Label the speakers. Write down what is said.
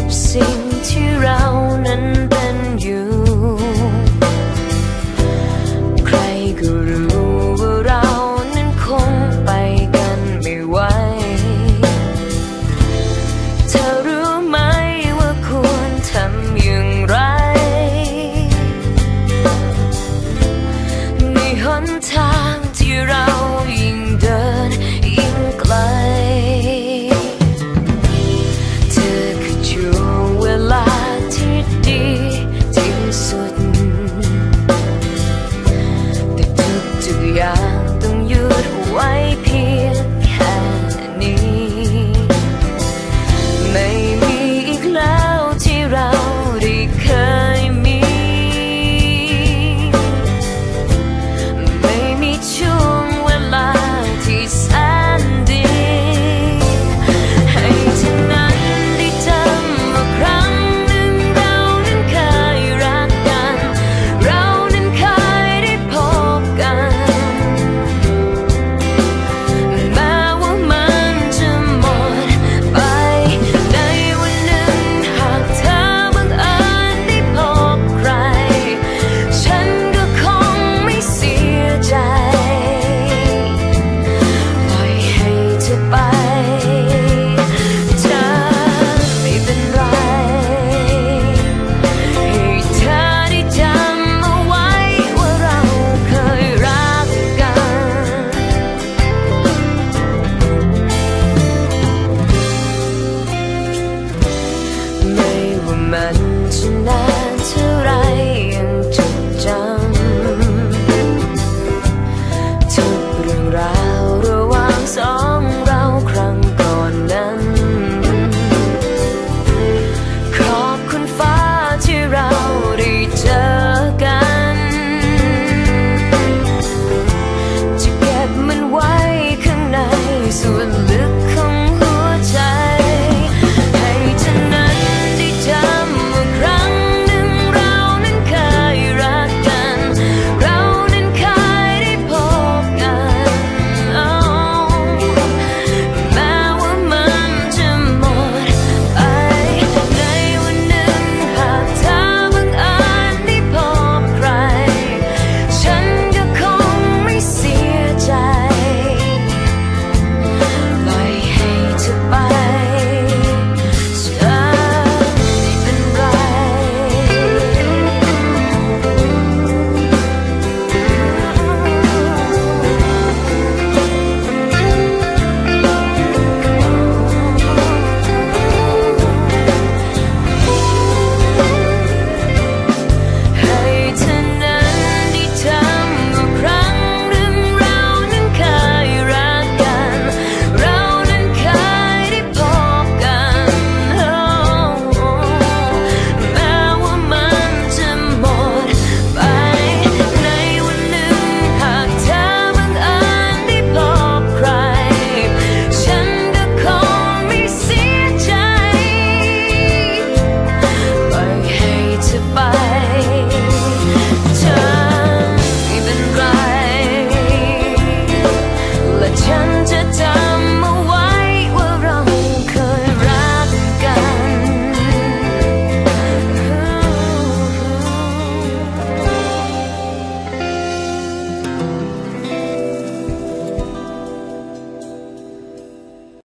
Speaker 1: ับสิ่งที่เรานั้นเป็นอยู่ ใครก็รู้ว่าเรานั้นคงไปกันไม่ไหว เธอรู้ไหมว่าควรทำอย่างไรในหนท